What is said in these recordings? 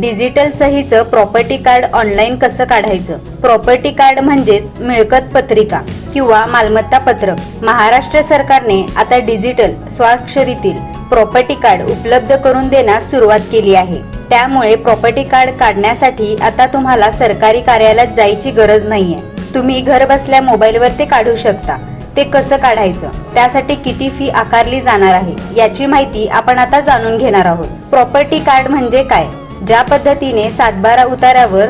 Digital सहीचं property card online कसं काढायचं? प्रॉपर्टी कार्ड म्हणजेच मिळकत पत्रिका किंवा मालमत्ता पत्रक महाराष्ट्र सरकारने आता डिजिटल स्वाक्षरीतील प्रॉपर्टी कार्ड उपलब्ध करून देण्यास सुरुवात केली आहे. त्यामुळे प्रॉपर्टी कार्ड काढण्यासाठी आता तुम्हाला सरकारी कार्यालयात जायची गरज नाहीये. तुम्ही घर बसल्या मोबाईलवर ते काढू शकता. ते कसं काढायचं? त्यासाठी किती फी आकारली जाणार आहे? याची माहिती आपण आता जाणून घेणार आहोत. प्रॉपर्टी कार्ड म्हणजे काय? ज्या पद्धतीने सातबारा उतारावर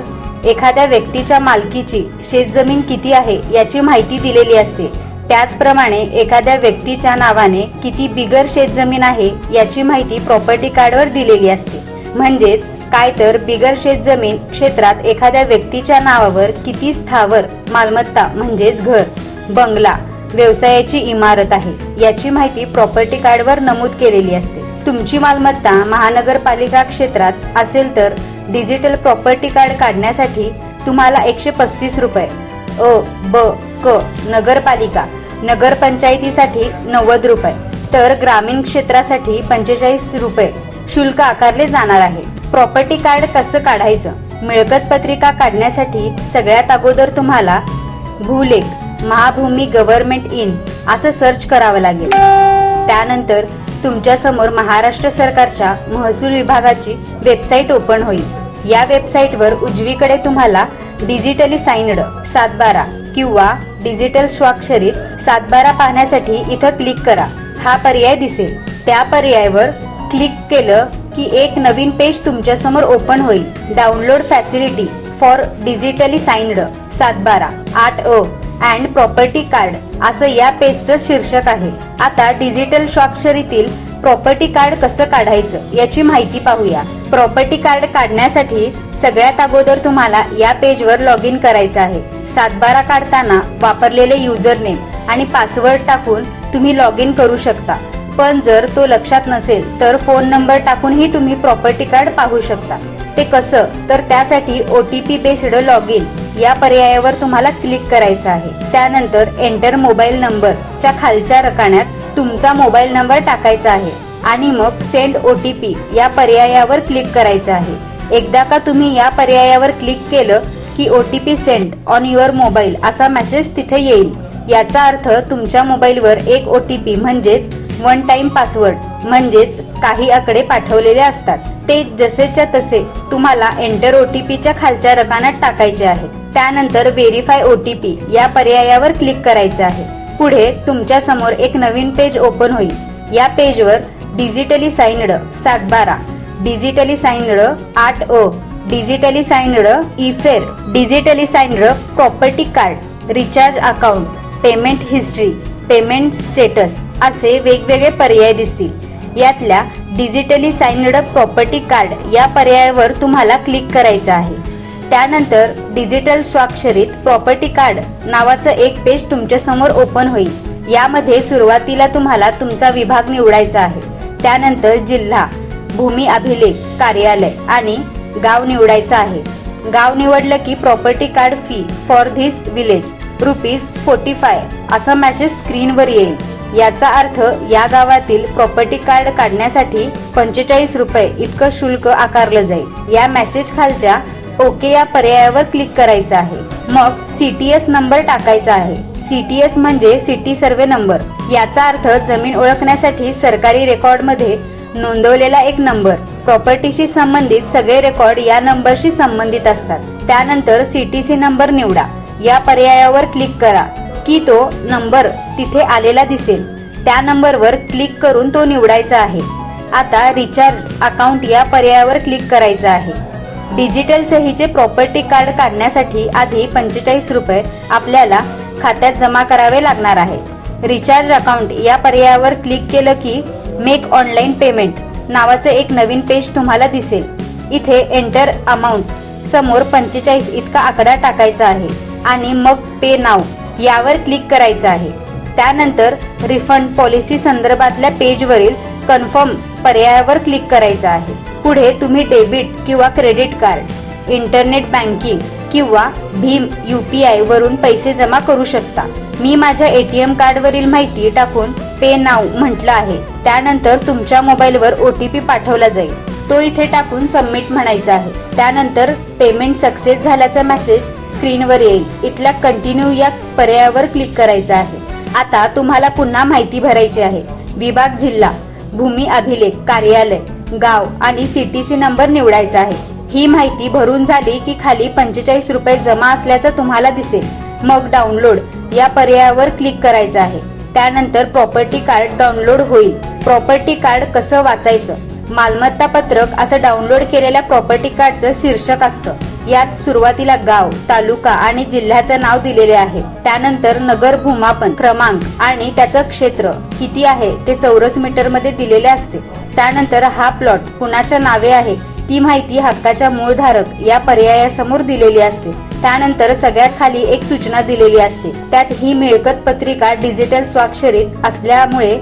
एखाद्या व्यक्तीच्या मालकीची शेतजमीन किती आहे याची माहिती दिलेली असते. त्याचप्रमाणे एखाद्या व्यक्तीच्या नावाने किती बिगर शेतजमीन आहे याची माहिती प्रॉपर्टी कार्डवर दिलेली असते. म्हणजेच काय तर बिगर शेतजमीन क्षेत्रात एखाद्या व्यक्तीच्या नावावर किती स्थावर मालमत्ता म्हणजेच घर बंगला व्यवसायाची इमारत आहे याची माहिती प्रॉपर्टी कार्डवर नमूद केलेली असते. तुमची मालमत्ता महानगरपालिका क्षेत्रात असेल तर डिजिटल प्रॉपर्टी कार्ड काढण्यासाठी तुम्हाला एकशे पस्तीस रुपये. अ ब क नगरपालिका नगरपंचायतीसाठी नव्वद रुपये. तर ग्रामीण क्षेत्रासाठी पंचेचाळीस रुपये. शुल्क आकारले जाणार आहे. प्रॉपर्टी कार्ड कसं काढायचं? मिळकत पत्रिका काढण्यासाठी सगळ्यात अगोदर तुम्हाला भूलेख महाभूमी गव्हर्नमेंट इन असं सर्च करावं लागेल. त्यानंतर तुमच्यासमोर महाराष्ट्र सरकारच्या महसूल विभागाची वेबसाईट ओपन होईल. या वेबसाईटवर उजवीकडे तुम्हाला डिजिटली साइनड सातबारा किंवा डिजिटल स्वाक्षरीत सातबारा पाहण्यासाठी इथं क्लिक करा. हा पर्याय दिसेल. त्या पर्यायावर क्लिक केलं की एक नवीन पेज तुमच्यासमोर ओपन होईल. Download facility for digitally signed सातबारा आठ अ. अँड प्रॉपर्टी कार्ड असं या पेजचं शीर्षक आहे. आता डिजिटल स्वाक्षरीतील प्रॉपर्टी कार्ड कसं काढायचं याची माहिती पाहूया. प्रॉपर्टी कार्ड काढण्यासाठी सगळ्यात अगोदर तुम्हाला या पेजवर लॉग इन करायचं आहे. सातबारा काढताना वापरलेले युजर नेम आणि पासवर्ड टाकून तुम्ही लॉग इन करू शकता. पण जर तो लक्षात नसेल तर फोन नंबर टाकूनही तुम्ही प्रॉपर्टी कार्ड पाहू शकता. ते कसं? तर त्यासाठी O T P based log in या पर्यायावर तुम्हाला क्लिक करायचं आहे. त्यानंतर एंटर मोबाईल नंबर च्या खालच्या रकान्यात तुमचा मोबाईल नंबर टाकायचा आहे. आणि मग सेंड ओ टी पी या पर्यायावर क्लिक करायचं आहे. एकदा का तुम्ही या पर्यायावर क्लिक केलं की O T P send on your mobile असा मेसेज तिथे येईल. याचा अर्थ तुमच्या मोबाईलवर एक ओ टी पी म्हणजेच वन टाइम पासवर्ड म्हणजेच काही आकडे पाठवलेले असतात. ते जसेच्या तसे तुम्हाला एंटर ओ टी पीच्या खालच्या रकान्यात टाकायचे आहे. त्यानंतर व्हेरीफाय ओ टी पी या पर्यायावर क्लिक करायचे आहे. पुढे तुमच्यासमोर एक नवीन पेज ओपन होईल. या पेजवर डिजिटली साईनड सात बारा डिजिटली साइनड आठ अ digitally signed ईफेर digitally signed property card recharge account payment history payment status असे वेगवेगळे पर्याय दिसतील. यातल्या डिजिटली साइन्ड प्रॉपर्टी कार्ड या पर्यायावर तुम्हाला क्लिक करायचं आहे. त्यानंतर डिजिटल स्वाक्षरीत प्रॉपर्टी कार्ड नावाचं एक पेज तुमच्यासमोर ओपन होईल. यामध्ये सुरुवातीला तुम्हाला तुमचा विभाग निवडायचा आहे. त्यानंतर जिल्हा भूमी अभिलेख कार्यालय आणि गाव निवडायचं आहे. गाव निवडलं की property card fee for this village rupees forty five असा मॅसेज स्क्रीनवर येईल. याचा अर्थ या गावातील प्रॉपर्टी कार्ड काढण्यासाठी पंचेचाळीस रुपये इतकं शुल्क आकारलं जाईल. या मेसेज खालच्या ओके या पर्यायावर क्लिक करायचं आहे. मग सीटीएस नंबर टाकायचा आहे. सीटीएस म्हणजे सिटी सर्वे नंबर याचा अर्थ जमीन ओळखण्यासाठी सरकारी रेकॉर्डमध्ये नोंदवलेला एक नंबर प्रॉपर्टीशी संबंधित सगळे रेकॉर्ड या नंबरशी संबंधित असतात. त्यानंतर सीटीसी नंबर निवडा. या पर्यायावर क्लिक करा. की तो नंबर तिथे आलेला दिसेल. त्या नंबरवर क्लिक करून तो निवडायचा आहे. आता रिचार्ज अकाउंट या पर्यायावर क्लिक करायचं आहे. डिजिटल सहीचे प्रॉपर्टी कार्ड काढण्यासाठी आधी पंचेचाळीस रुपये आपल्याला खात्यात जमा करावे लागणार आहे रिचार्ज अकाउंट या पर्यायावर क्लिक केलं की मेक ऑनलाईन पेमेंट नावाचं एक नवीन पेज तुम्हाला दिसेल. इथे एंटर अमाऊंट समोर पंचेचाळीस इतका आकडा टाकायचा आहे आणि मग पे नाव. यावर क्लिक करायचं आहे. त्यानंतर रिफंड पॉलिसी संदर्भातल्या पेजवरील कन्फर्म पर्यायावर क्लिक करायचं आहे. पुढे तुम्ही डेबिट किंवा क्रेडिट कार्ड इंटरनेट बँकिंग किंवा भीम यू पी आय वरून पैसे जमा करू शकता. मी माझ्या एटीएम कार्डवरील माहिती टाकून पे नाव म्हटलं आहे. त्यानंतर तुमच्या मोबाईलवर ओ टी पी पाठवला जाईल. तो इथे टाकून सबमिट म्हणायचा आहे. त्यानंतर पेमेंट सक्सेस झाल्याचा मेसेज स्क्रीनवर येईल. इथल्या कंटिन्यू या पर्यायावर क्लिक करायचं आहे. आता तुम्हाला पुन्हा माहिती भरायची आहे. विभाग जिल्हा भूमी अभिलेख कार्यालय गाव आणि सीटीसी नंबर निवडायचा आहे. ही माहिती भरून झाली की खाली पंचेचाळीस रुपये जमा असल्याचं तुम्हाला दिसेल. मग डाउनलोड या पर्यायावर क्लिक करायचं आहे. त्यानंतर प्रॉपर्टी कार्ड डाउनलोड होईल. प्रॉपर्टी कार्ड कसं वाचायचं? मालमत्ता पत्रक असं डाउनलोड केलेल्या प्रॉपर्टी कार्डचं शीर्षक असतं. यात सुरुवातीला गाव तालुका आणि जिल्ह्याचं नाव दिलेले आहे. त्यानंतर नगर भूमापन क्रमांक आणि त्याचं क्षेत्र किती आहे ते चौरस मीटरमध्ये दिलेले असते. त्यानंतर हा प्लॉट कुणाच्या नावे आहे ती माहिती हक्काच्या मूळधारक या पर्यायासमोर दिलेली असते. त्यानंतर सगळ्यात खाली एक सूचना दिलेली असते. त्यात ही मिळकत पत्रिका डिजिटल स्वाक्षरीत असल्यामुळे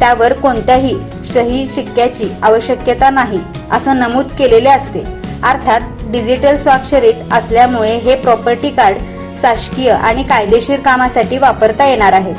त्यावर कोणत्याही सही शिक्क्याची आवश्यकता नाही असं नमूद केलेले असते. अर्थात डिजिटल स्वाक्षरीत असल्यामुळे हे प्रॉपर्टी कार्ड शासकीय आणि कायदेशीर कामासाठी वापरता येणार आहे.